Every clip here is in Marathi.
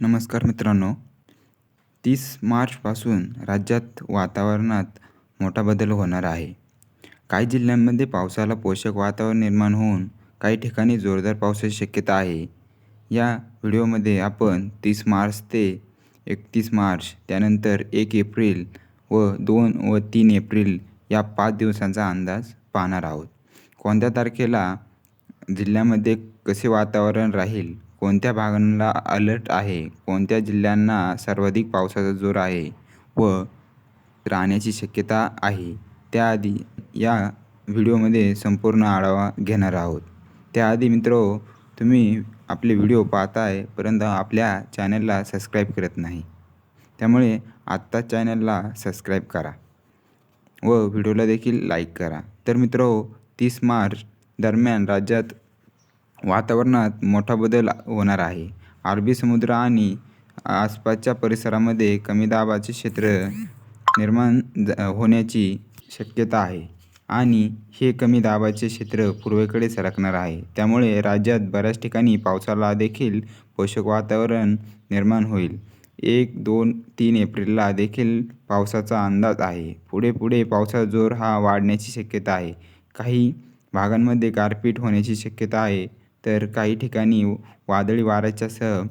नमस्कार मित्रांनो. तीस मार्चपासून राज्यात वातावरणात मोठा बदल होणार आहे. काही जिल्ह्यांमध्ये पावसाला पोषक वातावरण निर्माण होऊन काही ठिकाणी जोरदार पावसाची शक्यता आहे. या व्हिडिओमध्ये आपण तीस मार्च ते एकतीस मार्च त्यानंतर एक एप्रिल व दोन व तीन एप्रिल या पाच दिवसांचा अंदाज पाहणार आहोत. कोणत्या तारखेला जिल्ह्यामध्ये कसे वातावरण राहील? कोणत्या भागांना अलर्ट आहे? कोणत्या जिल्ह्यांना सर्वाधिक पावसाचा जोर आहे व राहण्याची शक्यता आहे? त्याआधी या व्हिडिओमध्ये संपूर्ण आढावा घेणार आहोत. त्याआधी मित्र तुम्ही आपले व्हिडिओ पाहताय परंतु आपल्या चॅनलला सबस्क्राईब करत नाही. त्यामुळे आत्ता चॅनलला सबस्क्राईब करा व व्हिडिओला देखील लाईक करा. तर मित्र तीस मार्च दरम्यान राज्यात वातावरणात मोठा बदल होणार आहे. अरबी समुद्र आणि आसपासच्या परिसरामध्ये कमी दाबाचे क्षेत्र निर्माण होण्याची शक्यता आहे आणि हे कमी दाबाचे क्षेत्र पूर्वेकडे सरकणार आहे. त्यामुळे राज्यात बऱ्याच ठिकाणी पावसाला देखील पोषक वातावरण निर्माण होईल. एक दोन तीन एप्रिलला देखील पावसाचा अंदाज आहे. पुढे पुढे पावसाचा जोर हा वाढण्याची शक्यता आहे. काही भागांमध्ये गारपीट होण्याची शक्यता आहे. तर काही ठिकाणी वादळी वाऱ्याच्यासह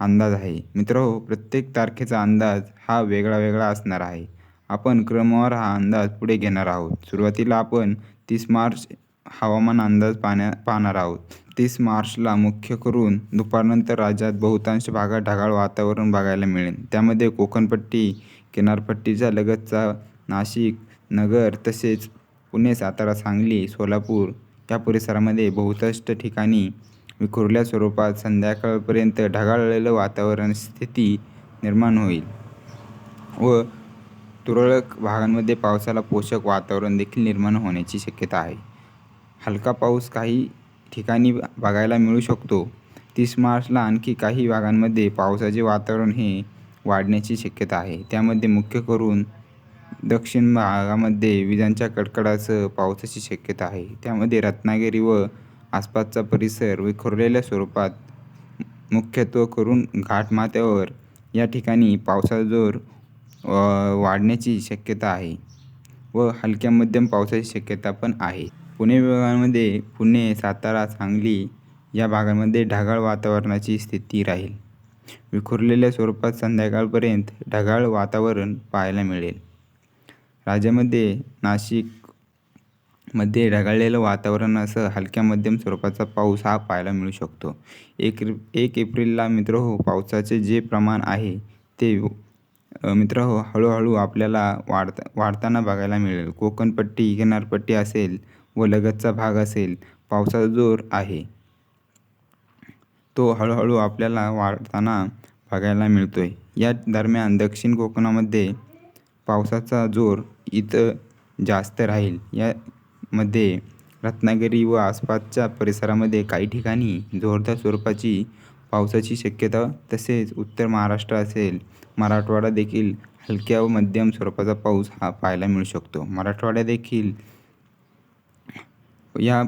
अंदाज आहे. मित्रहो प्रत्येक तारखेचा अंदाज हा वेगळा वेगळा असणार आहे. आपण क्रमवार हा अंदाज पुढे घेणार आहोत. सुरुवातीला आपण तीस मार्च हवामान अंदाज पाहण्या पाहणार आहोत. तीस मार्चला मुख्य करून दुपारनंतर राज्यात बहुतांश भागात ढगाळ वातावरण बघायला मिळेल. त्यामध्ये कोकणपट्टी किनारपट्टीच्या लगतचा नाशिक नगर तसेच पुणे सातारा सांगली सोलापूर त्या परिसरामध्ये बहुतांश ठिकाणी विखुरल्या स्वरूपात संध्याकाळपर्यंत ढगाळलेलं वातावरण स्थिती निर्माण होईल व तुरळक भागांमध्ये पावसाला पोषक वातावरण देखील निर्माण होण्याची शक्यता आहे. हलका पाऊस काही ठिकाणी बघायला मिळू शकतो. तीस मार्चला आणखी काही भागांमध्ये पावसाचे वातावरण हे वाढण्याची शक्यता आहे. त्यामध्ये मुख्य करून दक्षिण भागामध्ये विजांच्या कडकडासह पावसाची शक्यता आहे. त्यामध्ये रत्नागिरी व आसपासचा परिसर विखुरलेल्या स्वरूपात मुख्यत्व करून घाटमाथ्यावर या ठिकाणी पावसाचा जोर वाढण्याची शक्यता आहे व हलक्या मध्यम पावसाची शक्यता पण आहे. पुणे विभागामध्ये पुणे सातारा सांगली या भागांमध्ये ढगाळ वातावरणाची स्थिती राहील. विखुरलेल्या स्वरूपात संध्याकाळपर्यंत ढगाळ वातावरण पाहायला मिळेल. राज्यामध्ये नाशिकमध्ये ढगाळलेलं वातावरण असं हलक्या मध्यम स्वरूपाचा पाऊस हा पाहायला मिळू शकतो. एक एक एप्रिलला मित्र हो पावसाचे जे प्रमाण आहे ते मित्र हो हळूहळू आपल्याला वाढता वाढताना बघायला मिळेल. कोकणपट्टी किनारपट्टी असेल व लगतचा भाग असेल पावसाचा जोर आहे. तो हळूहळू आपल्याला वाढताना बघायला मिळतो आहे या दरम्यान दक्षिण कोकणामध्ये पावसाचा जोर इथं जास्त राहील. यामध्ये रत्नागिरी व आसपासच्या परिसरामध्ये काही ठिकाणी जोरदार स्वरूपाची पावसाची शक्यता तसेच उत्तर महाराष्ट्र असेल मराठवाडा देखील हलक्या व मध्यम स्वरूपाचा पाऊस हा पाहायला मिळू शकतो. मराठवाड्या देखील या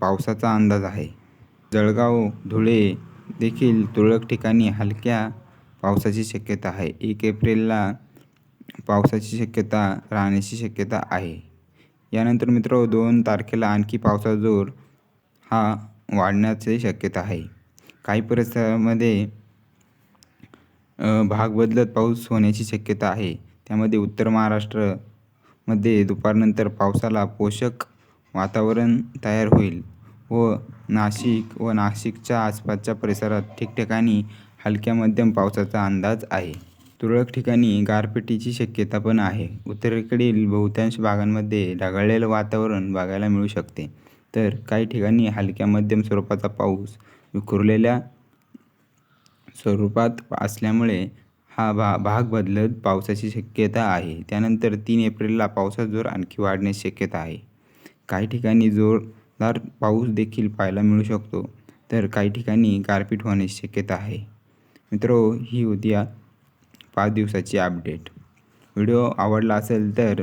पावसाचा अंदाज आहे. जळगाव धुळे देखील तुरळक ठिकाणी हलक्या पावसाची शक्यता आहे. एक एप्रिलला पावसाची शक्यता राहण्याची शक्यता आहे. यानंतर मित्र दोन तारखेला आणखी पावसाचा जोर हा वाढण्याची शक्यता आहे. काही परिसरामध्ये भाग बदलत पाऊस होण्याची शक्यता आहे. त्यामध्ये उत्तर महाराष्ट्रमध्ये दुपारनंतर पावसाला पोषक वातावरण तयार होईल व नाशिक व नाशिकच्या आसपासच्या परिसरात ठिकठिकाणी हलक्या मध्यम पावसाचा अंदाज आहे. तुरळक ठिकाणी गारपिटीची शक्यता पण आहे. उत्तरेकडील बहुतांश भागांमध्ये ढगाळलेलं वातावरण बघायला मिळू शकते. तर काही ठिकाणी हलक्या मध्यम स्वरूपाचा पाऊस विखुरलेल्या स्वरूपात असल्यामुळे हा भा भाग बदलत पावसाची शक्यता आहे. त्यानंतर तीन एप्रिलला पावसाचा जोर आणखी वाढण्याची शक्यता आहे. काही ठिकाणी जोरदार पाऊस देखील पाहायला मिळू शकतो. तर काही ठिकाणी गारपीट होण्याची शक्यता आहे. मित्रो ही होती पाच दिवसाची अपडेट व्हिडिओ आवडला असेल तर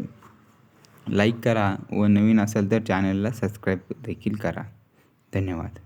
लाईक करा व नवीन असेल तर चॅनलला सबस्क्राईब देखील करा. धन्यवाद.